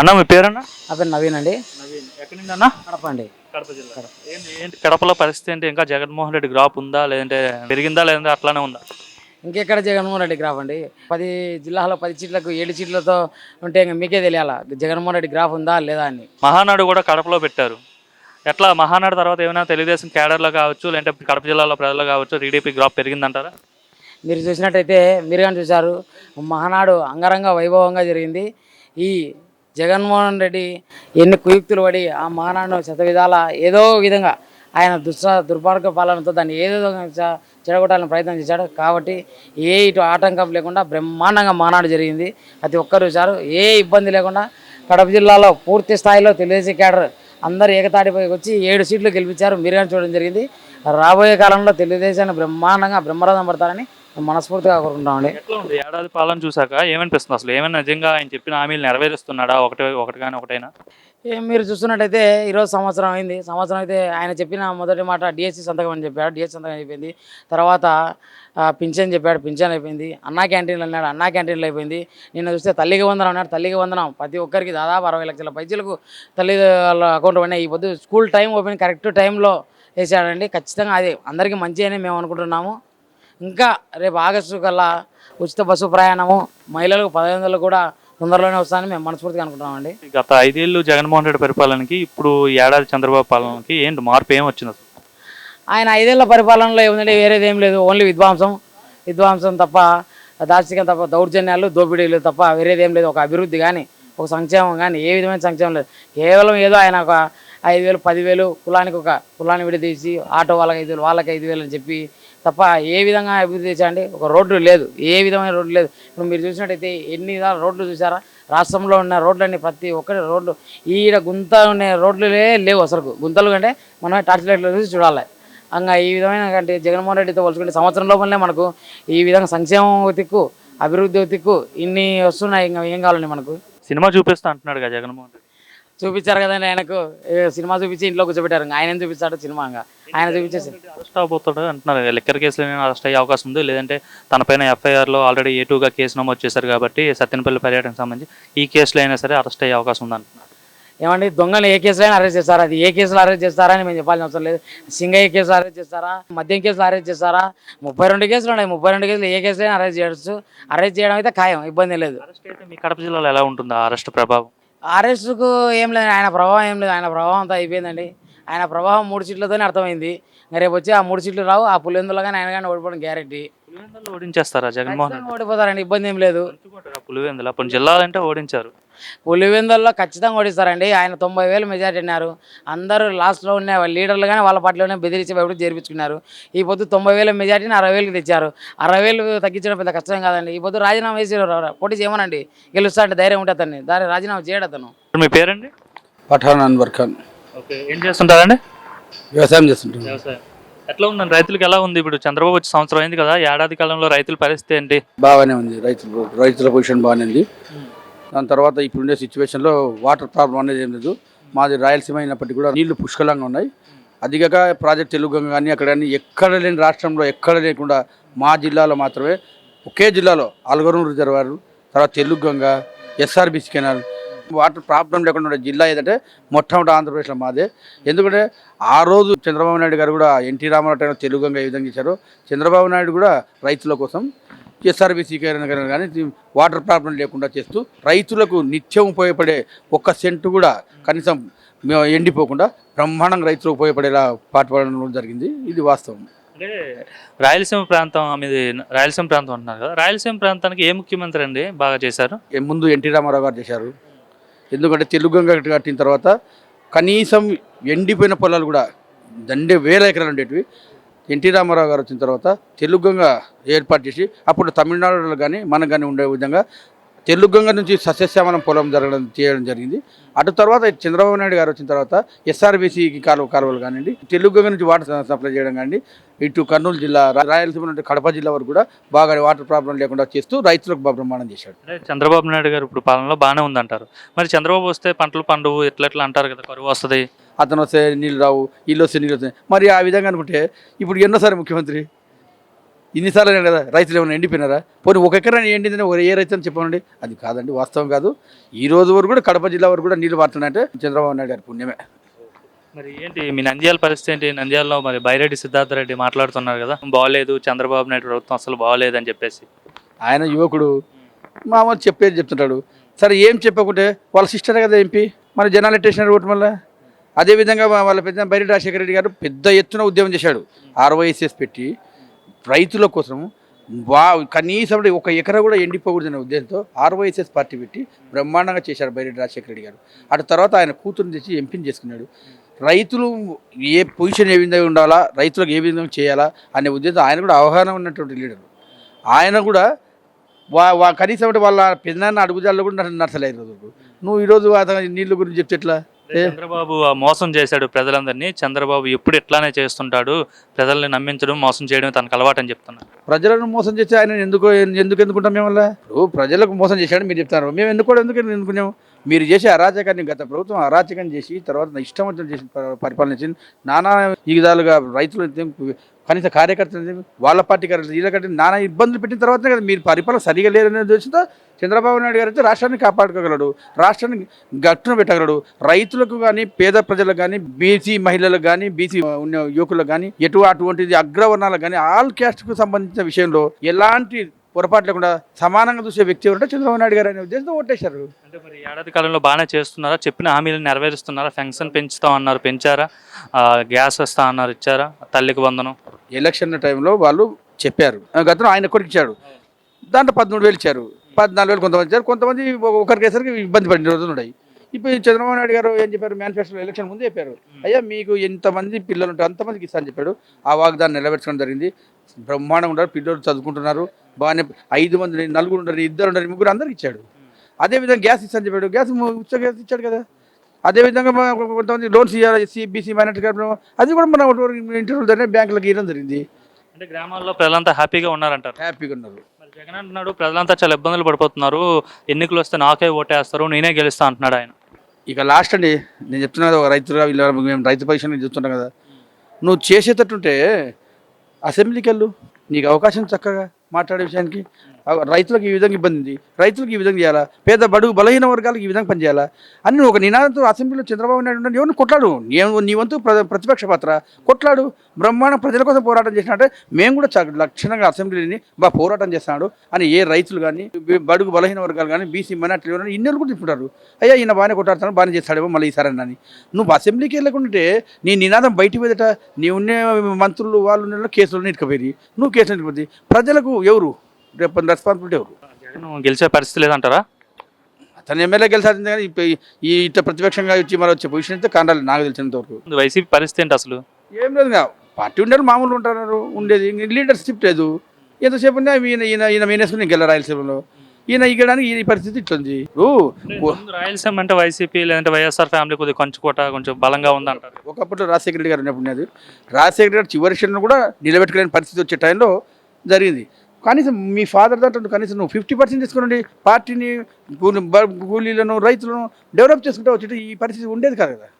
అన్న మీ పేరన్నా? నా పేరు నవీన్ అండి. నవీన్. ఎక్కడి నుంచి అన్న? కడప అండి. కడప జిల్లా. ఏంటి ఏంటి కడపలో పరిస్థితి ఏంటి? ఇంకా జగన్మోహన్ రెడ్డి గ్రాప్ ఉందా? లేదంటే పెరిగిందా? లేదంటే అట్లానే ఉందా? ఇంకెక్కడ జగన్మోహన్ రెడ్డి గ్రాఫ్ అండి? పది జిల్లాలో పది సీట్లకు ఏడు సీట్లతో ఉంటే ఇంక మీకే తెలియాలా? జగన్మోహన్ రెడ్డి గ్రాఫ్ ఉందా? లేదా అని. మహానాడు కూడా కడపలో పెట్టారు. ఎట్లా? మహానాడు తర్వాత ఏమైనా తెలుగుదేశం క్యాడర్లో కావచ్చు లేదంటే కడప జిల్లాలో ప్రజలు కావచ్చు టీడీపీ గ్రాప్ పెరిగిందంటారా? మీరు చూసినట్టయితే మీరు కానీ చూశారు మహానాడు అంగరంగ వైభవంగా జరిగింది. ఈ జగన్మోహన్ రెడ్డి ఎన్ని కుయుక్తులు పడి ఆ మానాడు శతవిధాల ఏదో విధంగా ఆయన దుస్స దుర్మార్గ పాలనతో దాన్ని ఏదో చ- చెడగొట్టాలని ప్రయత్నం చేశాడు. కాబట్టి ఏ ఇటు ఆటంకం లేకుండా బ్రహ్మాండంగా మానాడు జరిగింది. ప్రతి ఒక్కరు చారు ఏ ఇబ్బంది లేకుండా కడప జిల్లాలో పూర్తి స్థాయిలో తెలుగుదేశం క్యాడర్ అందరు ఏకతాటిపై వచ్చి ఏడు సీట్లు గెలిపించారు. మీరుగా చూడడం జరిగింది. రాబోయే కాలంలో తెలుగుదేశాన్ని బ్రహ్మాండంగా బ్రహ్మరథం పడతారని మనస్ఫూర్తిగా కోరుకుంటామండి. ఎట్లా ఉంది? ఏడాది పాలన చూసాక ఏమనిపిస్తుంది అసలు? ఏమైనా నిజంగా ఆయన చెప్పిన హామీలు నెరవేరుస్తున్నాడా? ఒకటి ఒకటి కానీ ఒకటైనా? ఏ మీరు చూస్తున్నట్టయితే ఈరోజు సంవత్సరం అయింది. సంవత్సరం అయితే ఆయన చెప్పిన మొదటి మాట డిఎస్సి సంతకం అని చెప్పాడు. డిఎస్సి సంతకం అయిపోయింది తర్వాత పింఛన్ చెప్పాడు. పింఛన్ అయిపోయింది. అన్నా క్యాంటీన్లు అన్నాడు అన్నా క్యాంటీన్లు అయిపోయింది. నిన్న చూస్తే తల్లికి వందనం అన్నాడు. తల్లికి వందనం. ప్రతి ఒక్కరికి దాదాపు అరవై లక్షల పైసలకు తల్లి వాళ్ళ అకౌంట్ పడినాయి. ఈ పొద్దు స్కూల్ టైం ఓపెన్ కరెక్ట్ టైంలో వేసాడండి. ఖచ్చితంగా అది. అందరికీ మంచి అని మేము అనుకుంటున్నాము. ఇంకా రేపు ఆగస్టు కల్లా ఉచిత బస్సు ప్రయాణము. మహిళలకు పదహైదు వందలు కూడా తొందరలోనే వస్తాయని మేము మనస్ఫూర్తిగా అనుకుంటున్నామండి. గత ఐదేళ్ళు జగన్మోహన్ రెడ్డి పరిపాలనకి ఇప్పుడు ఏడాది చంద్రబాబు పాలనకి ఏంటి మార్పు ఏం వచ్చింది అసలు? ఆయన ఐదేళ్ళ పరిపాలనలో ఏముందంటే వేరేది ఏం లేదు ఓన్లీ విద్వాంసం విద్వాంసం తప్ప దార్శికం తప్ప దౌర్జన్యాలు దోపిడీలు తప్ప వేరేది ఏం లేదు. ఒక అభివృద్ధి కానీ ఒక సంక్షేమం కానీ ఏ విధమైన సంక్షేమం లేదు. కేవలం ఏదో ఆయన ఒక ఐదు వేలు పదివేలు కులానికి ఒక కులాన్ని విడదీసి ఆటో వాళ్ళకి ఐదు వేలు వాళ్ళకి ఐదు వేలు అని చెప్పి తప్ప ఏ విధంగా అభివృద్ధి చేయండి ఒక రోడ్డు లేదు. ఏ విధమైన రోడ్డు లేదు. ఇప్పుడు మీరు చూసినట్టయితే ఎన్ని రోడ్లు చూసారా? రాష్ట్రంలో ఉన్న రోడ్లన్నీ ప్రతి ఒక్కటి రోడ్లు. ఈడ గుంత ఉండే రోడ్లే లేవు అసలు గుంతలు అంటే మనం టార్చ్ లైట్లు చూసి చూడాలి. ఇంకా ఈ విధమైన అంటే జగన్మోహన్ రెడ్డితో పోల్చుకుంటే సంవత్సరం లోపలనే మనకు ఈ విధంగా సంక్షేమం దిక్కు అభివృద్ధి దిక్కు ఇన్ని వస్తున్నాయి ఇంకా ఏం కావాలండి మనకు? సినిమా చూపిస్తా అంటున్నాడు కదా జగన్మోహన్ రెడ్డి. చూపించారు కదండి ఆయనకు. సినిమా చూపించి ఇంట్లో కూర్చోబెట్టారు. ఆయన ఏం చూపిస్తాడు సినిమా ఆయన చూపించేసి అరెస్ట్ అవబోతాడు అంటున్నారు. లిక్కర్ కేసులో అరెస్ట్ అయ్యే అవకాశం ఉంది? లేదంటే తన పైన ఎఫ్ఐఆర్లో ఆల్రెడీ ఏ టూగా కేసు నమోదు చేశారు కాబట్టి సత్యనపల్లి పర్యటనకు సంబంధించి ఈ కేసులో అయినా సరే అరెస్ట్ అయ్యే అవకాశం ఉంది అంటున్నారు. ఏమండి దొంగలు ఏ కేసులో అయినా అరెస్ట్ చేస్తారా? అది ఏ కేసులో అరెస్ట్ చేస్తారా అని మేము చెప్పాల్సిన అవసరం లేదు. సింగయ్య కేసులో అరెస్ట్ చేస్తారా? మద్యం కేసులో అరెస్ట్ చేస్తారా? ముప్పై రెండు కేసులు ఉన్నాయి. ముప్పై రెండు కేసులు ఏ కేసులో అయినా అరెస్ట్ చేయొచ్చు. అరెస్ట్ చేయడం అయితే ఖాయం. ఇబ్బంది లేదు. అరెస్ట్ అయితే మీ కడప జిల్లాలో ఎలా ఉంటుంది అరెస్ట్ ప్రభావం? అరెస్టుకు ఏం లేదు ఆయన ప్రభావం ఏం లేదు ఆయన ప్రభావం అంతా అయిపోయిందండి. ఆయన ప్రభావం మూడు సీట్లతోనే అర్థమైంది. రేపు వచ్చి ఆ మూడు సీట్లు రావు ఆ పులివెందులో కానీ ఆయన కానీ ఓడిపోవడం గ్యారెంటీ. ఓడించేస్తారా జగన్మోహన్ ఓడిపోతారండి ఇబ్బంది ఏం లేదు. పులివెందులు. అప్పుడు జిల్లాలంటే ఓడించారు. పులివెందుల్లో ఖచ్చితంగా ఓడిస్తారండి. ఆయన తొంభై వేలు మెజార్టీ అన్నారు. అందరూ లాస్ట్లో ఉన్న వాళ్ళ లీడర్లు కానీ వాళ్ళ పార్టీలోనే బెదిరించి భయపడి చేర్పించుకున్నారు ఈ పొద్దు తొంభై వేల మెజార్టీని అరవై వేలకు తెచ్చారు. అరవై వేలు తగ్గించడం పెద్ద కష్టం కాదండి. ఈ పొద్దు రాజీనామా వేసి పోటీ చేయమనండి. గెలుస్తా అంటే ధైర్యం ఉంటుంది అతన్ని. దాని రాజీనామా చేయడు అతను. మీ పేరండి? పఠాన్ అన్వర్ ఖాన్. ఓకే. ఏం చేస్తుంటారండి? వ్యవసాయం చేస్తుంటాం వ్యవసాయం. ఎట్లా ఉందండి రైతులకు ఎలా ఉంది? ఇప్పుడు చంద్రబాబు వచ్చి సంవత్సరం అయింది కదా ఏడాది కాలంలో రైతుల పరిస్థితి ఏంటి? బాగానే ఉంది. రైతులు రైతుల పొజిషన్ బాగానే ఉంది. దాని తర్వాత ఇప్పుడుండే సిచ్యువేషన్లో వాటర్ ప్రాబ్లం అనేది ఏం లేదు. మాది రాయలసీమ అయినప్పటికీ కూడా నీళ్ళు పుష్కలంగా ఉన్నాయి. అదిగాక ప్రాజెక్ట్ తెలుగు కానీ అక్కడ కానీ ఎక్కడ లేని రాష్ట్రంలో ఎక్కడ లేకుండా మా జిల్లాలో మాత్రమే ఒకే జిల్లాలో అల్గొరం రిజర్వాయర్ తర్వాత Telugu Ganga SRBC canal water problem లేకుండా జిల్లా ఏదంటే మొట్టమొదటి ఆంధ్రప్రదేశ్లో మాదే. ఎందుకంటే ఆ రోజు చంద్రబాబు నాయుడు గారు కూడా ఎన్టీ రామారావు టైంలో తెలుగు గంగ ఏ విధంగా చేశారో చంద్రబాబు నాయుడు కూడా రైతుల కోసం ఎస్ఆర్బీసీ కానీ వాటర్ ప్రాబ్లం లేకుండా చేస్తూ రైతులకు నిత్యం ఉపయోగపడే ఒక్క సెంటు కూడా కనీసం ఎండిపోకుండా బ్రహ్మాండంగా రైతులకు ఉపయోగపడేలా పాటుపడడం జరిగింది. ఇది వాస్తవం. అంటే రాయలసీమ ప్రాంతం మీది రాయలసీమ ప్రాంతం అంటున్నారు కదా. రాయలసీమ ప్రాంతానికి ఏ ముఖ్యమంత్రి అండి బాగా చేశారు? ముందు ఎన్టీ రామారావు గారు చేశారు. ఎందుకంటే తెలుగు గంగ కట్టిన తర్వాత కనీసం ఎండిపోయిన పొలాలు కూడా దండే వేల ఎకరాలు ఉండేటివి. ఎన్టీ రామారావు గారు వచ్చిన తర్వాత తెలుగు గంగ ఏర్పాటు చేసి అప్పుడు తమిళనాడులో కానీ మనకు కానీ ఉండే విధంగా తెలుగు గంగ నుంచి సస్యశ్యామలం పొలం జరగడం చేయడం జరిగింది. అటు తర్వాత చంద్రబాబు నాయుడు గారు వచ్చిన తర్వాత ఎస్ఆర్బీసీకి కాలువ కాలువలు కానివ్వండి తెలుగు గంగ నుంచి వాటర్ సప్లై చేయడం కానీ ఇటు కర్నూలు జిల్లా రాయలసీమ నుండి కడప జిల్లా వరకు కూడా బాగా వాటర్ ప్రాబ్లం లేకుండా చేస్తూ రైతులకు బ్రహ్మాండం చేశాడు. చంద్రబాబు నాయుడు గారు ఇప్పుడు పాలనలో బాగానే ఉందంటారు. మరి చంద్రబాబు వస్తే పంటలు పండువు ఇట్లా ఇట్లా అంటారు కదా? కరువు వస్తుంది. అతను వస్తే నీళ్ళు రావు వీళ్ళు వస్తే నీళ్ళు వస్తాయి. మరి ఆ విధంగా అనుకుంటే ఇప్పుడు ఎన్నోసారి ముఖ్యమంత్రి ఇన్నిసార్లు అయినా కదా రైతులు ఏమైనా ఎండిపోయినారా? పోనీ ఒక ఎకరాన్ని ఎండిందని ఒక ఏ రైతు అని చెప్పండి అది కాదండి వాస్తవం కాదు. ఈ రోజు వరకు కూడా కడప జిల్లా వరకు కూడా నీళ్ళు పడుతున్నాయంటే చంద్రబాబు నాయుడు గారి పుణ్యమే. మరి ఏంటి మీ నంద్యాల పరిస్థితి ఏంటి? నంద్యాలలో మరి బైరెడ్డి సిద్ధార్థ రెడ్డి మాట్లాడుతున్నారు కదా బాగోలేదు చంద్రబాబు నాయుడు ప్రభుత్వం అసలు బాగోలేదు అని చెప్పేసి. ఆయన యువకుడు మామూలు చెప్పేది చెప్తుంటాడు. సరే ఏం చెప్పకుంటే వాళ్ళ సిస్టరే కదా ఎంపీ? మన జనాలు ఎట్టేసినారు ఓటు వల్ల అదేవిధంగా వాళ్ళ పెద్ద బైరెడ్డి రాజశేఖర రెడ్డి గారు పెద్ద ఎత్తున ఉద్యమం చేశాడు. ఆర్వైఎస్ఎస్ పెట్టి రైతుల కోసం వా కనీసం ఒక ఎకరా కూడా ఎండిపోకూడదనే ఉద్దేశంతో ఆర్వైఎస్ఎస్ పార్టీ పెట్టి బ్రహ్మాండంగా చేశారు బైరెడ్డి రాజశేఖర రెడ్డి గారు. అటు తర్వాత ఆయన కూతురుని తెచ్చి ఎంపీని చేసుకున్నాడు. రైతులు ఏ పొజిషన్ ఏ విధంగా ఉండాలా రైతులకు ఏ విధంగా చేయాలా అనే ఉద్దేశం ఆయన కూడా అవగాహన ఉన్నటువంటి లీడర్. ఆయన కూడా వా వా కనీసం వాళ్ళ పెద్దనాన్న అడుగుజాల్లో కూడా నడ- నడచలేదు. నువ్వు ఈరోజు నీళ్ళ గురించి చెప్తే ఎట్లా? చంద్రబాబు ఆ మోసం చేశాడు ప్రజలందరినీ. చంద్రబాబు ఎప్పుడు ఇట్లానే చేస్తుంటాడు. ప్రజల్ని నమ్మించడం మోసం చేయడం తనకు అలవాటు అని చెప్తున్నారు ప్రజలను మోసం చేసి ఆయన ఎందుకు ఎందుకు ఎందుకుంటాం మేము వల్ల ఇప్పుడు ప్రజలకు మోసం చేశాడు మీరు చెప్తారు మేము ఎందుకు ఎందుకు ఎందుకున్నాము మీరు చేసే అరాచకాన్ని గత ప్రభుత్వం అరాచకం చేసి తర్వాత ఇష్టం వచ్చిన చేసి పరిపాలన చేసి నానా ఈ విధాలుగా రైతులు కనీస కార్యకర్తలు వాళ్ళ పార్టీ కార్యకర్తలు వీళ్ళ కంటే నానా ఇబ్బందులు పెట్టిన తర్వాతనే కదా మీరు పరిపాలన సరిగా లేరనే ఉద్దేశంతో చంద్రబాబు నాయుడు గారు అయితే రాష్ట్రాన్ని కాపాడుకోగలడు రాష్ట్రాన్ని గట్టున పెట్టగలడు. రైతులకు కానీ పేద ప్రజలకు కానీ బీసీ మహిళలకు కానీ బీసీ ఉన్న యువకులకు కానీ ఎటు అటువంటిది అగ్రవర్ణాలకు కానీ ఆల్ క్యాస్ట్కు సంబంధించిన విషయంలో ఎలాంటి పొరపాటు లేకుండా సమానంగా చూసే వ్యక్తి ఎవరంటే చంద్రబాబు నాయుడు గారు అనే ఉద్దేశంతో ఓటేశారు. అంటే మరి ఏడాది కాలంలో బాగానే చేస్తున్నారా? చెప్పిన హామీలు నెరవేరుస్తున్నారా? పెన్షన్ పెంచుతాం అన్నారు పెంచారా? గ్యాస్ వస్తా అన్నారు ఇచ్చారా? తల్లికి వందనం. ఎలక్షన్ టైంలో వాళ్ళు చెప్పారు. గతంలో ఆయన కొడుకు ఇచ్చాడు. దాంట్లో పదమూడు వేలు ఇచ్చారు. పద్నాలుగు వేలు కొంతమంది ఇచ్చారు. కొంతమంది ఒక- ఒకరికేసరికి ఇబ్బంది పడిన రోజులు ఉన్నాయి. ఇప్పుడు ఈ చంద్రబాబు నాయుడు గారు ఏం చెప్పారు? మేనిఫెస్టో ఎలక్షన్ ముందే చెప్పారు. అయ్యా మీకు ఎంతమంది పిల్లలు ఉంటే అంతమందికి ఇస్తాను చెప్పాడు. ఆ వాగ్దాన్ని నెరవేర్చడం జరిగింది. బ్రహ్మాండంగా ఉన్నారు. పిల్లలు చదువుకుంటున్నారు. బాగానే ఐదు మంది నలుగురు ఉండరు ఇద్దరు ఉండరు ముగ్గురు అందరికి ఇచ్చాడు. అదేవిధంగా గ్యాస్ ఇస్తాను చెప్పాడు. గ్యాస్ ఉచిత గ్యాస్ ఇచ్చాడు కదా. అదేవిధంగా కొంతమంది లోన్స్ ఇవ్వాలి ఎస్సీ బీసీ మైనార్టీ కార్డు అది కూడా మన ఇంటర్వ్యూ దగ్గర బ్యాంకులకు ఇవ్వడం జరిగింది. అంటే గ్రామాల్లో ప్రజలంతా హ్యాపీగా ఉన్నారంటారు. హ్యాపీగా ఉన్నారు. జగన్ అంటున్నాడు ప్రజలంతా చాలా ఇబ్బందులు పడిపోతున్నారు. ఎన్నికలు వస్తే నాకే ఓటేస్తారు నేనే గెలుస్తా అంటున్నాడు ఆయన. ఇక లాస్ట్ అండి నేను చెప్తున్నా కదా ఒక రైతుగా వీళ్ళ మేము రైతు పొజిషన్ చెప్తున్నాం కదా. నువ్వు చేసేటట్టుంటే అసెంబ్లీకి వెళ్ళు నీకు అవకాశం చక్కగా మాట్లాడే విషయానికి. రైతులకు ఈ విధంగా ఇబ్బంది ఉంది. రైతులకు ఈ విధంగా చేయాలా? పేద బడుగు బలహీన వర్గాలకు ఈ విధంగా పనిచేయాలా? అని నువ్వు ఒక నినాదంతో అసెంబ్లీలో చంద్రబాబు నాయుడు ఉన్నాడు. ఎవరిని కొట్లాడు? నీ- నీ వంతు ప్ర- ప్రతిపక్ష పాత్ర. కొట్లాడు. బ్రహ్మాండ ప్రజల కోసం పోరాటం చేసినట్టే మేము కూడా చ- లక్షణంగా అసెంబ్లీని బా పోరాటం చేస్తున్నాడు. అని ఏ రైతులు కానీ బడుగు బలహీన వర్గాలు కానీ బీసీ మైనార్టీలు కానీ ఇన్నెలు కూడా చెప్పుకుంటారు అయ్యా ఈయన బాగానే కొట్టాడుతాను బాగానే చేస్తాడేమో మళ్ళీ ఈసారి అని నువ్వు అసెంబ్లీకి వెళ్ళకుంటే నీ నినాదం బయట మీదట నీ ఉన్న మంత్రులు వాళ్ళు కేసులు ఇటుకపోయి నువ్వు కేసులు ఇటుకుపోయి ప్రజలకు ఎవరు? రేపు రెస్పాన్సిబిలిటీ ఎవరు? జగన్ గెలిచే పరిస్థితి లేదంటారా? అతను ఎమ్మెల్యే గెలిచాల్సిందే కానీ ఈ- ఇట్ట ప్రతిపక్షంగా వచ్చి మరి వచ్చే పొజిషన్ అయితే కాండాలి నాకు తెలిసినంత వరకు. వైసీపీ పరిస్థితి ఏంటి అసలు? ఏం లేదు పార్టీ ఉండేది మామూలు ఉంటారు ఉండేది. లీడర్షిప్ లేదు. ఎంతసేపు ఉన్నా ఈయన ఈయన ఈయన మేనేసుకుని ఇంకెళ్ళ రాయలసీమలో. ఈయన ఇగ్గడానికి ఈ పరిస్థితి ఇట్లుంది రాయలసీమ అంటే వైసీపీ లేదంటే వైఎస్ఆర్ ఫ్యామిలీ కొద్దిగా కొంచుకోట కొంచెం బలంగా ఉందంటారు. ఒకప్పుడు రాజశేఖర రెడ్డి గారు ఉన్నప్పుడు ఉన్నది. రాజశేఖర రెడ్డి గారు చివరి కూడా నిలబెట్టుకోలేని పరిస్థితి వచ్చే టైంలో జరిగింది. కనీసం మీ ఫాదర్ దాంట్లో కనీసం నువ్వు ఫిఫ్టీ పర్సెంట్ తీసుకుని పార్టీని కూలీలను రైతులను డెవలప్ చేసుకుంటూ వచ్చేటట్టు ఈ పరిస్థితి ఉండేది కాదు కదా.